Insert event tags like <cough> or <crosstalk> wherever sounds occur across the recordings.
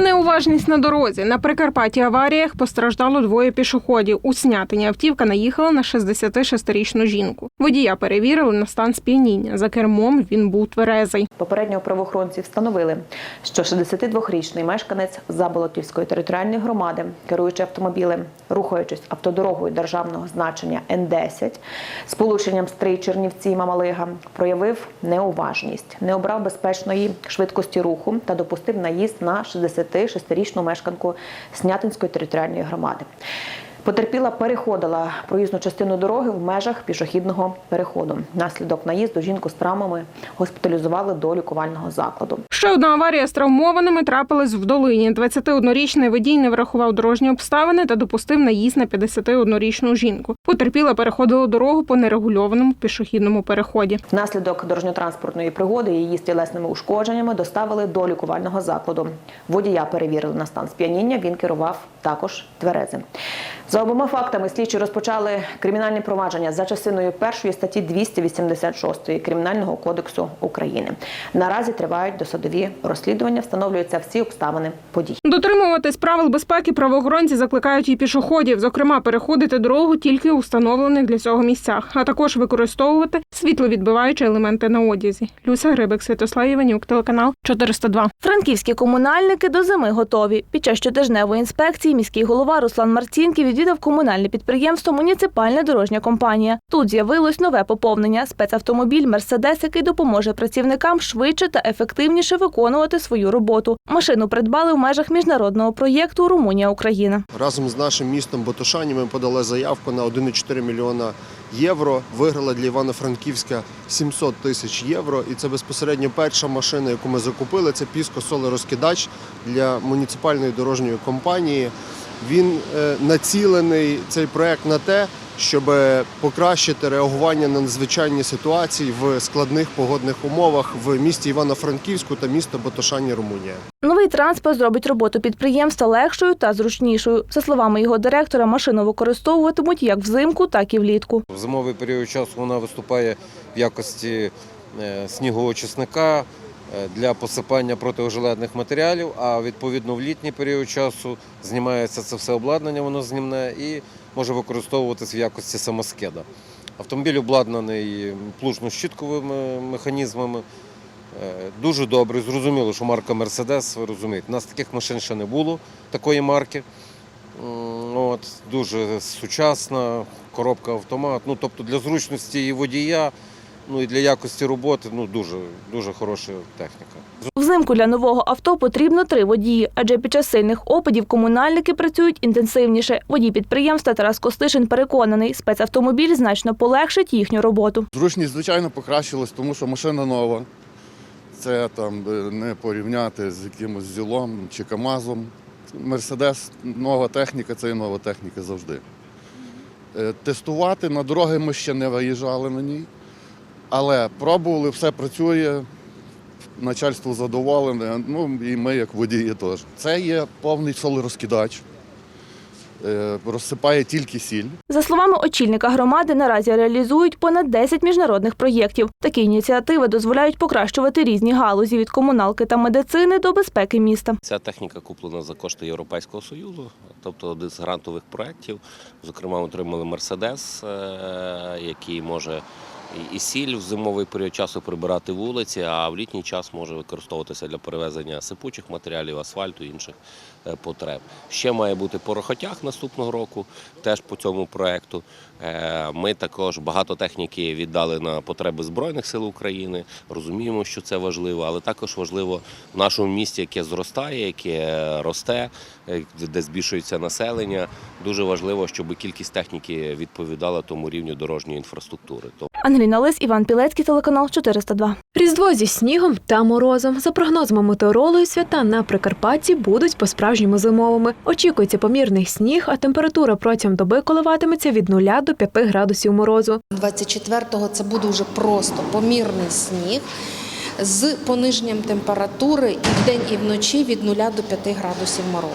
Неуважність на дорозі. На Прикарпатті аваріях постраждало двоє пішоходів. У снятині автівка наїхала на 66-річну жінку. Водія перевірили на стан сп'яніння. За кермом він був тверезий. Попередньо правоохоронці встановили, що 62-річний мешканець Заболотівської територіальної громади, керуючи автомобілем, рухаючись автодорогою державного значення Н10 з полученням Чернівці Мамалига, проявив неуважність, не обрав безпечної швидкості руху та допустив наїзд на 66-річну мешканку Снятинської територіальної громади. Потерпіла переходила проїзну частину дороги в межах пішохідного переходу. Наслідок наїзду жінку з травмами госпіталізували до лікувального закладу. Ще одна аварія з травмованими трапилась в долині. 21-річний водій не врахував дорожні обставини та допустив наїзд на 51-річну жінку. Потерпіла переходила дорогу по нерегульованому пішохідному переході. Внаслідок дорожньо-транспортної пригоди її з тілесними ушкодженнями доставили до лікувального закладу. Водія перевірили на стан сп'яніння. Він керував також тверезим. За обома фактами слідчі розпочали кримінальні провадження за частиною першої статті 286 Кримінального кодексу України. Наразі тривають досудові розслідування, встановлюються всі обставини подій. Дотримуватись правил безпеки правоохоронці закликають і пішоходів, зокрема, переходити дорогу тільки у встановлених для цього місцях, а також використовувати світловідбиваючі елементи на одязі. Люся Грибик, Святослав Іванюк, телеканал 402. Франківські комунальники до зими готові. Під час щотижневої інспекції міський голова Руслан Марцінків відвідав комунальне підприємство Муніципальна дорожня компанія. Тут з'явилось нове поповнення спецавтомобіль Мерседес, який допоможе працівникам швидше та ефективніше виконувати свою роботу. Машину придбали в межах міжнародного проєкту Румунія Україна. Разом з нашим містом Ботошані ми подали заявку на 1,4 мільйона євро. Виграла для Івано-Франківська 700 тисяч євро. І це безпосередньо перша машина, яку ми закупили. Це піско солерозкидач для муніципальної дорожньої компанії. Він е, націлений цей проект на те, щоб покращити реагування на надзвичайні ситуації в складних погодних умовах в місті Івано-Франківську та місто Ботошані, Румунія. Новий транспорт зробить роботу підприємства легшою та зручнішою. За словами його директора, машину використовуватимуть як взимку, так і влітку. В зимовий період часу вона виступає в якості е, снігоочисника для посипання протиожеледних матеріалів, а відповідно в літній період часу знімається це все обладнання, воно знімне і може використовуватись в якості самоскеда. Автомобіль обладнаний плужно-щітковими механізмами. Е, Дуже добре, зрозуміло, що марка Мерседес, ви розумієте, у нас таких машин ще не було, такої марки. От, дуже сучасна коробка автомат. Ну, тобто для зручності і водія, ну і для якості роботи ну, дуже, дуже хороша техніка. Взимку для нового авто потрібно три водії, адже під час сильних опадів комунальники працюють інтенсивніше. Водій підприємства Тарас Костишин переконаний, спецавтомобіль значно полегшить їхню роботу. Зручність, звичайно, покращилась, тому що машина нова. Це там е, не порівняти з якимось зілом чи КАМАЗом. Мерседес, нова техніка, це і нова техніка завжди. Е, Тестувати на дороги ми ще не виїжджали на ній, але пробували, все працює, начальство задоволене, ну і ми як водії теж. Це є повний солерозкидач, е, розсипає тільки сіль. За словами очільника громади, наразі реалізують понад 10 міжнародних проєктів. Такі ініціативи дозволяють покращувати різні галузі від комуналки та медицини до безпеки міста. Ця техніка куплена за кошти Європейського Союзу, тобто один з грантових проєктів. Зокрема, отримали Мерседес, е, який може і- сіль в зимовий період часу прибирати вулиці, а в літній час може використовуватися для перевезення сипучих матеріалів, асфальту і інших е, потреб. Ще має бути порохотяг наступного року, теж по цьому проєкту. Е, Ми також багато техніки віддали на потреби Збройних сил України. Розуміємо, що це важливо, але також важливо в нашому місті, яке зростає, яке росте, е, де збільшується населення. Дуже важливо, щоб кількість техніки відповідала тому рівню дорожньої інфраструктури. Ангеліна Лис, Іван Пілецький, телеканал 402. Різдво зі снігом та морозом. За прогнозами метеорологів, свята на Прикарпатті будуть по-справжньому зимовими. Очікується помірний сніг, а температура протягом доби коливатиметься від 0 до 5 градусів морозу. 24-го це буде вже просто помірний сніг з пониженням температури і вдень, і вночі від 0 до 5 градусів морозу.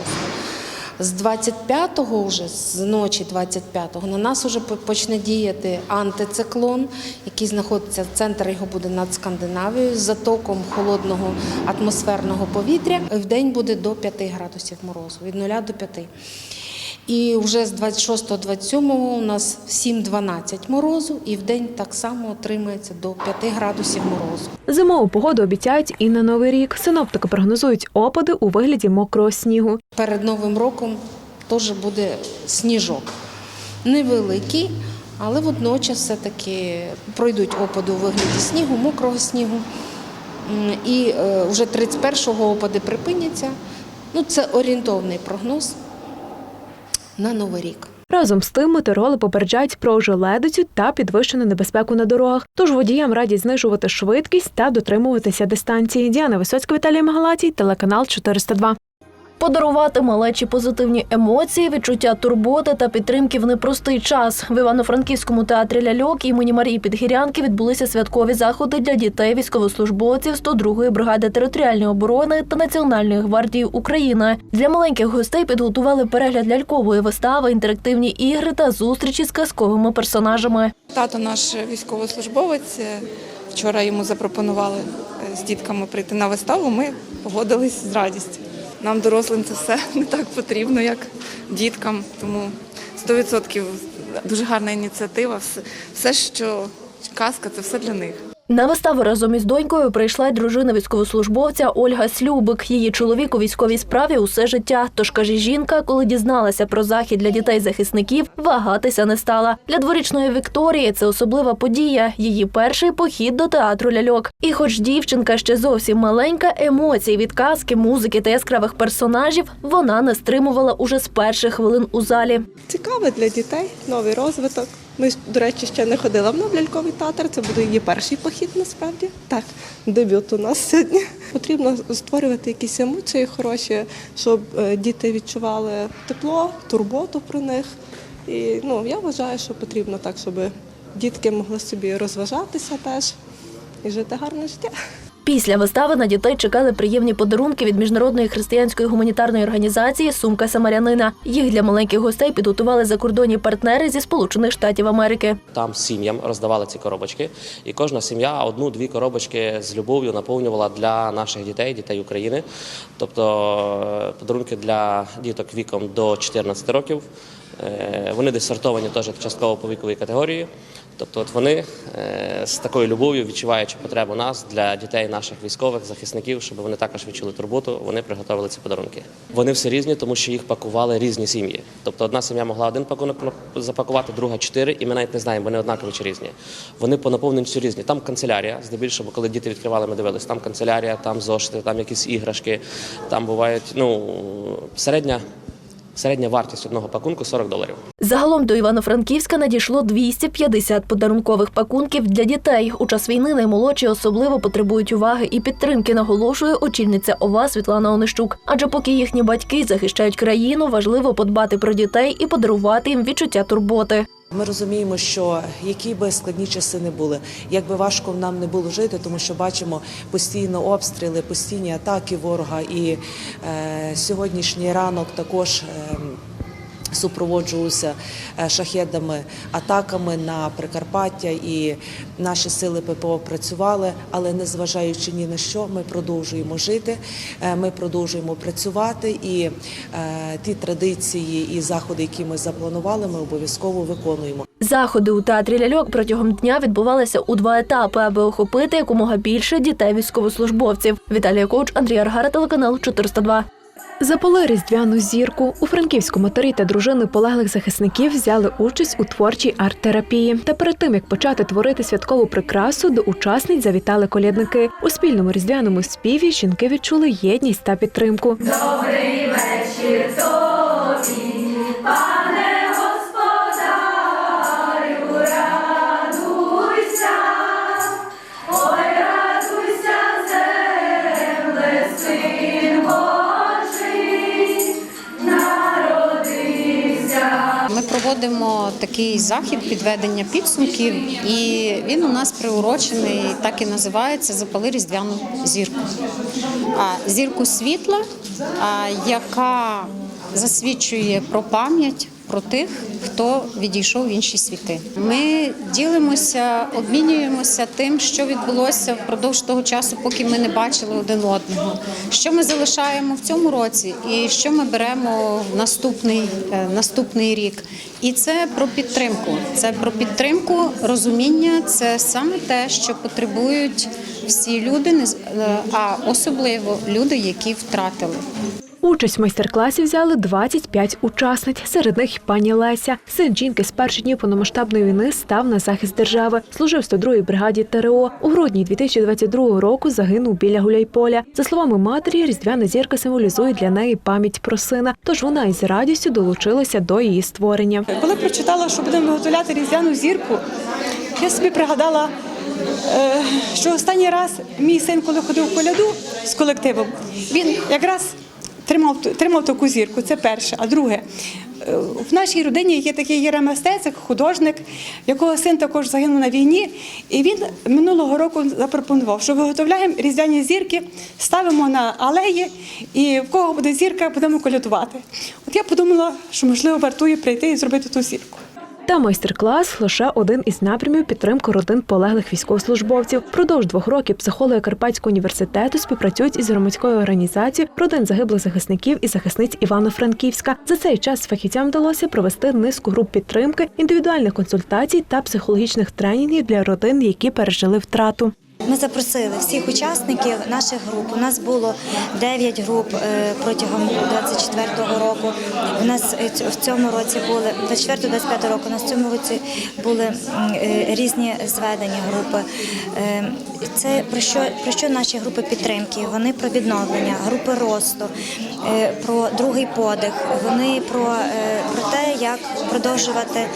З 25-го вже, з ночі 25-го, на нас вже почне діяти антициклон, який знаходиться, центр його буде над Скандинавією, з затоком холодного атмосферного повітря. В день буде до 5 градусів морозу, від 0 до 5. І вже з 26-27 у нас 7-12 морозу, і в день так само отримається до 5 градусів морозу. Зимову погоду обіцяють і на новий рік. Синоптики прогнозують опади у вигляді мокрого снігу. Перед Новим роком теж буде сніжок. Невеликий, але водночас все-таки пройдуть опади у вигляді снігу, мокрого снігу. І е, вже 31-го опади припиняться. Ну, це орієнтовний прогноз на Новий рік. Разом з тим метеорологи попереджають про ожеледицю та підвищену небезпеку на дорогах. Тож водіям радять знижувати швидкість та дотримуватися дистанції. Діана Висоцька, Віталій Магалатій, телеканал 402. Подарувати малечі позитивні емоції, відчуття турботи та підтримки в непростий час. В Івано-Франківському театрі ляльок імені Марії Підгірянки відбулися святкові заходи для дітей військовослужбовців 102-ї бригади територіальної оборони та Національної гвардії України. Для маленьких гостей підготували перегляд лялькової вистави, інтерактивні ігри та зустрічі з казковими персонажами. Тато наш військовослужбовець. е, Вчора йому запропонували е, з дітками прийти на виставу. Ми погодились з радістю. Нам, дорослим, це все <laughs> не так потрібно, як діткам. Тому 100% дуже гарна ініціатива. Все- що казка, це все для них. На виставу разом із донькою прийшла й дружина військовослужбовця Ольга Слюбик. Її чоловік у військовій справі усе життя. Тож каже жінка, коли дізналася про захід для дітей-захисників, вагатися не стала. Для дворічної Вікторії це особлива подія. Її перший похід до театру ляльок. І, хоч дівчинка ще зовсім маленька, емоцій від казки, музики та яскравих персонажів вона не стримувала уже з перших хвилин у залі. Цікаве для дітей, новий розвиток. Ми, до речі, ще не ходила в ляльковий театр. Це буде її перший похід насправді. Так, дебют у нас сьогодні. Потрібно створювати якісь емоції хороші, щоб е, діти відчували тепло, турботу про них. І ну, я вважаю, що потрібно так, щоб дітки могли собі розважатися теж і жити гарне життя. Після вистави на дітей чекали приємні подарунки від міжнародної християнської гуманітарної організації Сумка Самарянина. Їх для маленьких гостей підготували закордонні партнери зі Сполучених Штатів Америки. Там сім'ям роздавали ці коробочки, і кожна сім'я одну-дві коробочки з любов'ю наповнювала для наших дітей, дітей України. Тобто е, подарунки для діток віком до 14 років. Е, Вони десь теж частково по віковій категорії. Тобто, от вони е, з такою любов'ю, відчуваючи потребу нас для дітей наших військових захисників, щоб вони також відчули турботу, вони приготували ці подарунки. Вони всі різні, тому що їх пакували різні сім'ї. Тобто одна сім'я могла один пакунок запакувати, друга чотири, і ми навіть не знаємо, вони однакові чи різні. Вони по наповненню різні. Там канцелярія, здебільшого, коли діти відкривали, ми дивилися, там канцелярія, там зошити, там якісь іграшки, там бувають ну середня. Середня вартість одного пакунку 40 доларів. Загалом до Івано-Франківська надійшло 250 подарункових пакунків для дітей. У час війни наймолодші особливо потребують уваги і підтримки, наголошує очільниця ОВА Світлана Онищук. Адже поки їхні батьки захищають країну, важливо подбати про дітей і подарувати їм відчуття турботи. Ми розуміємо, що які би складні часи не були, як би важко нам не було жити, тому що бачимо постійно обстріли, постійні атаки ворога. І е, сьогоднішній ранок також. Е, Супроводжувався е, шахедами, атаками на Прикарпаття, і наші сили ППО працювали, але незважаючи ні на що, ми продовжуємо жити, е, ми продовжуємо працювати, і е, ті традиції і заходи, які ми запланували, ми обов'язково виконуємо. Заходи у театрі ляльок протягом дня відбувалися у два етапи, аби охопити якомога більше дітей військовослужбовців. Віталія Коуч, Андрій Аргара, телеканал 402. Запали різдвяну зірку. У Франківську матері та дружини полеглих захисників взяли участь у творчій арт-терапії. Та перед тим як почати творити святкову прикрасу, до учасниць завітали колядники. У спільному різдвяному співі жінки відчули єдність та підтримку. Добрий вечір тобі, такий захід підведення підсумків, і він у нас приурочений, так і називається Запали різдвяну зірку. Зірку світла, яка засвідчує про пам'ять про тих, хто відійшов в інші світи. Ми ділимося, обмінюємося тим, що відбулося впродовж того часу, поки ми не бачили один одного. Що ми залишаємо в цьому році, і що ми беремо в наступний, е, наступний рік. І це про підтримку. Це про підтримку, розуміння. Це саме те, що потребують всі люди, е, а особливо люди, які втратили. Участь в майстер-класі взяли 25 учасниць. Серед них пані Леся. Син жінки з перших днів повномасштабної війни став на захист держави. Служив в 102-й бригаді ТРО. У грудні 2022 року загинув біля Гуляйполя. За словами матері, різдвяна зірка символізує для неї пам'ять про сина. Тож вона із радістю долучилася до її створення. Коли прочитала, що будемо виготовляти різдвяну зірку, я собі пригадала, е, що останній раз мій син, коли ходив в коляду з колективом, він якраз тримав, тримав таку зірку. Це перше. А друге, е, в нашій родині є такий єреместецик, художник, якого син також загинув на війні. І він минулого року запропонував, що виготовляємо різдвяні зірки, ставимо на алеї, і в кого буде зірка, будемо колядувати. От я подумала, що можливо вартує прийти і зробити ту зірку. Та майстер-клас лише один із напрямів підтримки родин полеглих військовослужбовців. Продовж двох років психологи Карпатського університету співпрацюють із громадською організацією родин загиблих захисників і захисниць Івано-Франківська. За цей час фахівцям вдалося провести низку груп підтримки, індивідуальних консультацій та психологічних тренінгів для родин, які пережили втрату. Ми запросили всіх учасників наших груп. У нас було 9 груп е, протягом 24-го року. У нас е, в цьому році були 24-25 року. У нас в цьому році були е, різні зведені групи. Е, Це про що про що наші групи підтримки? Вони про відновлення, групи росту, е, про другий подих. Вони про, е, про те, як продовжувати е,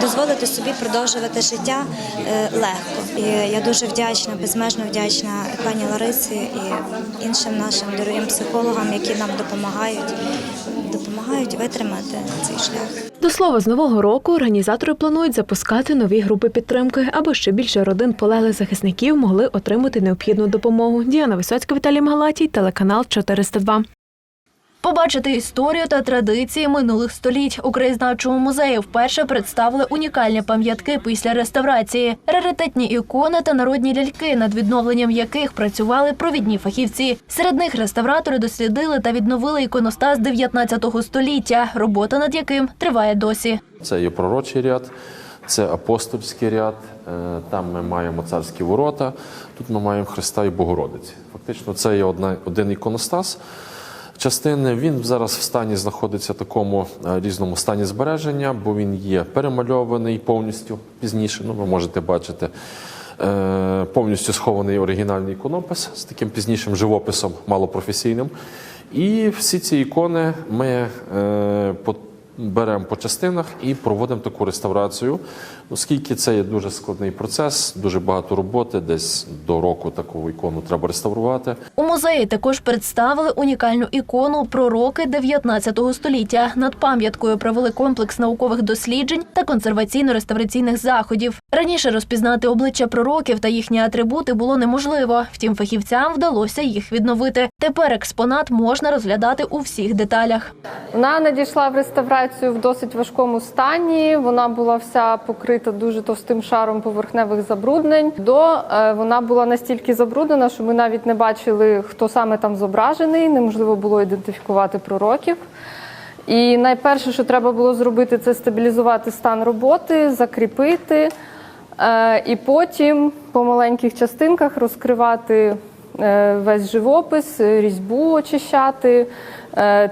дозволити собі продовжувати життя е, легко. І я дуже вдячна, безмежно вдячна пані Ларисі і іншим нашим дорогим психологам, які нам допомагають, допомагають витримати цей шлях. До слова, з нового року організатори планують запускати нові групи підтримки, аби ще більше родин полеглих захисників могли отримати необхідну допомогу. Діана Висоцька, Віталій Магалатій, телеканал 402. Побачити історію та традиції минулих століть у краєзнавчому музеї вперше представили унікальні пам'ятки після реставрації, раритетні ікони та народні ляльки, над відновленням яких працювали провідні фахівці. Серед них реставратори дослідили та відновили іконостас 19 століття, робота над яким триває досі. Це є пророчий ряд, це апостольський ряд. е, Там ми маємо царські ворота, тут ми маємо Христа і Богородиці. Фактично, це є одна, один іконостас. Частини він зараз в стані знаходиться в такому е, різному стані збереження, бо він є перемальований повністю пізніше. Ну, ви можете бачити. е, Повністю схований оригінальний іконопис з таким пізнішим живописом, малопрофесійним. І всі ці ікони ми е, по- беремо по частинах і проводимо таку реставрацію, оскільки це є дуже складний процес, дуже багато роботи, десь до року таку ікону треба реставрувати. У музеї також представили унікальну ікону пророки 19 століття. Над пам'яткою провели комплекс наукових досліджень та консерваційно-реставраційних заходів. Раніше розпізнати обличчя пророків та їхні атрибути було неможливо. Втім, фахівцям вдалося їх відновити. Тепер експонат можна розглядати у всіх деталях. Вона надійшла в реставрацію в досить важкому стані. Вона була вся покрита дуже товстим шаром поверхневих забруднень. До е, вона була настільки забруднена, що ми навіть не бачили, хто саме там зображений. Неможливо було ідентифікувати пророків. І найперше, що треба було зробити, це стабілізувати стан роботи, закріпити, е, і потім по маленьких частинках розкривати е, весь живопис, різьбу очищати,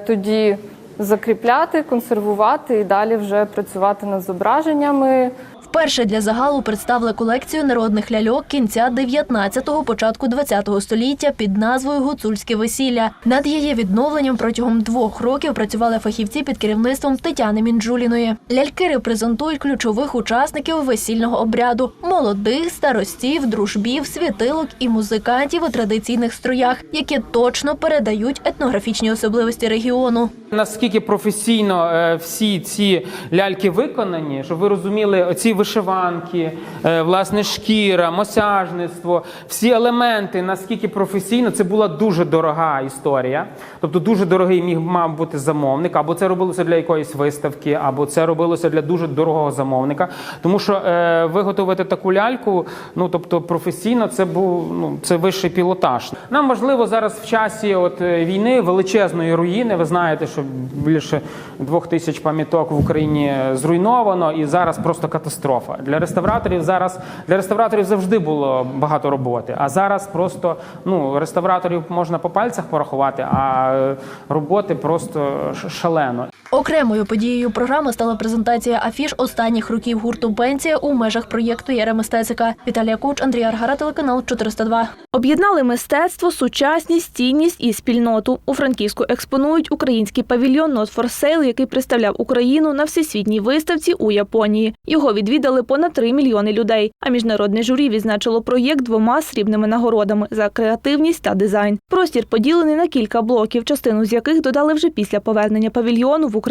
тоді закріпляти, консервувати і далі вже працювати над зображеннями. Вперше для загалу представили колекцію народних ляльок кінця 19-го, початку 20-го століття під назвою Гуцульське весілля. Над її відновленням протягом двох років працювали фахівці під керівництвом Тетяни Мінджуліної. Ляльки репрезентують ключових учасників весільного обряду: молодих, старостів, дружбів, світилок і музикантів у традиційних строях, які точно передають етнографічні особливості регіону. Наскільки професійно е, всі ці ляльки виконані, щоб ви розуміли, оці вишиванки, е, власне, шкіра, мосяжництво, всі елементи, наскільки професійно, це була дуже дорога історія. Тобто дуже дорогий міг мав бути замовник, або це робилося для якоїсь виставки, або це робилося для дуже дорогого замовника. Тому що е, виготовити таку ляльку, ну тобто професійно, це був ну це вищий пілотаж. Нам важливо зараз в часі от е, війни величезної руїни. Ви знаєте, що більше двох тисяч пам'яток в Україні зруйновано, і зараз просто катастрофа. Для реставраторів зараз для реставраторів завжди було багато роботи. А зараз просто ну реставраторів можна по пальцях порахувати, а е, роботи просто шалено. Окремою подією програми стала презентація афіш останніх років гурту Пенсія у межах проєкту Єре мистецика. Віталія Куч, Андрій Аргара, телеканал 402. Об'єднали мистецтво, сучасність, цінність і спільноту. У Франківську експонують український павільйон Not for Sale, який представляв Україну на всесвітній виставці у Японії. Його відвідали понад 3 мільйони людей. А міжнародне журі відзначило проєкт двома срібними нагородами за креативність та дизайн. Простір поділений на кілька блоків, частину з яких додали вже після повернення павільйону в.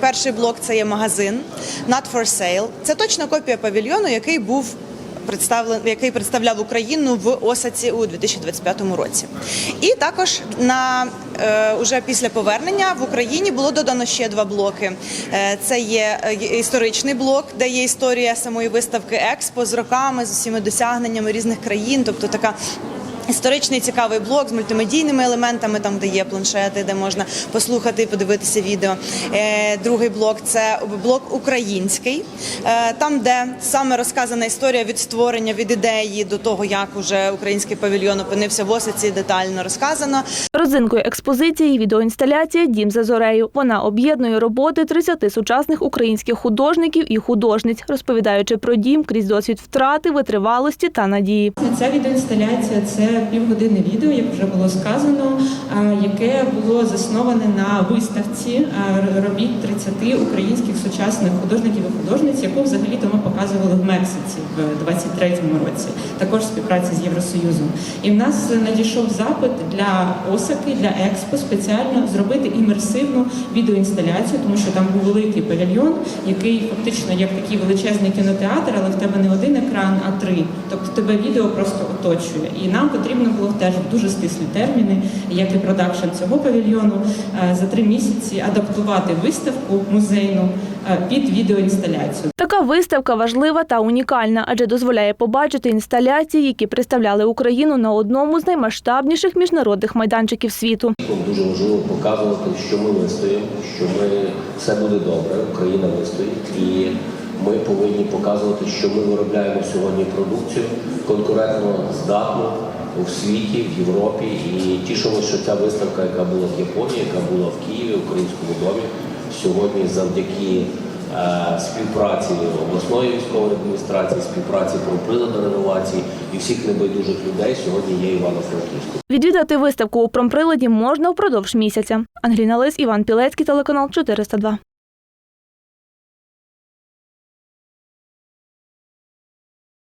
Перший блок це є магазин Not for Sale. Це точна копія павільйону, який був представлений, який представляв Україну в Осаці у 2025 році. І також на е, уже після повернення в Україні було додано ще два блоки. Е, це є е, історичний блок, де є історія самої виставки Експо з роками, з усіма досягненнями різних країн, тобто така. Історичний цікавий блок з мультимедійними елементами, там де є планшети, де можна послухати і подивитися відео. Е, другий блок це блок український, е, там, де саме розказана історія від створення від ідеї до того, як уже український павільйон опинився в Осиці, детально розказано. Родзинкою експозиції відеоінсталяція Дім за зорею. Вона об'єднує роботи 30 сучасних українських художників і художниць, розповідаючи про дім крізь досвід втрати, витривалості та надії. Ця відеоінсталяція це півгодини відео, як вже було сказано, яке було засноване на виставці робіт 30 українських сучасних художників і художниць, яку взагалі-то ми показували в Мексиці в 23-му році, також співпраці з Євросоюзом. І в нас надійшов запит для Осаки, для Експо спеціально зробити імерсивну відеоінсталяцію, тому що там був великий павільйон, який фактично як такий величезний кінотеатр, але в тебе не один екран, а три. Тобто тебе відео просто оточує. І нам потрібно було теж в дуже стислі терміни, як і продакшн цього павільйону, е, за три місяці адаптувати виставку музейну е, під відеоінсталяцію. Така виставка важлива та унікальна, адже дозволяє побачити інсталяції, які представляли Україну на одному з наймасштабніших міжнародних майданчиків світу. Дуже важливо показувати, що ми вистоїмо, що ми все буде добре, Україна вистоїть, і ми повинні показувати, що ми виробляємо сьогодні продукцію конкурентно здатну у світі, в Європі. І тішимося, що ця виставка, яка була в Японії, яка була в Києві, в Українському домі, сьогодні завдяки е, співпраці обласної військової адміністрації, співпраці про прилади реновації і всіх небайдужих людей сьогодні є Івано-Франківську. Відвідати виставку у промприладі можна впродовж місяця. Ангеліна Лис, Іван Пілецький, телеканал 402.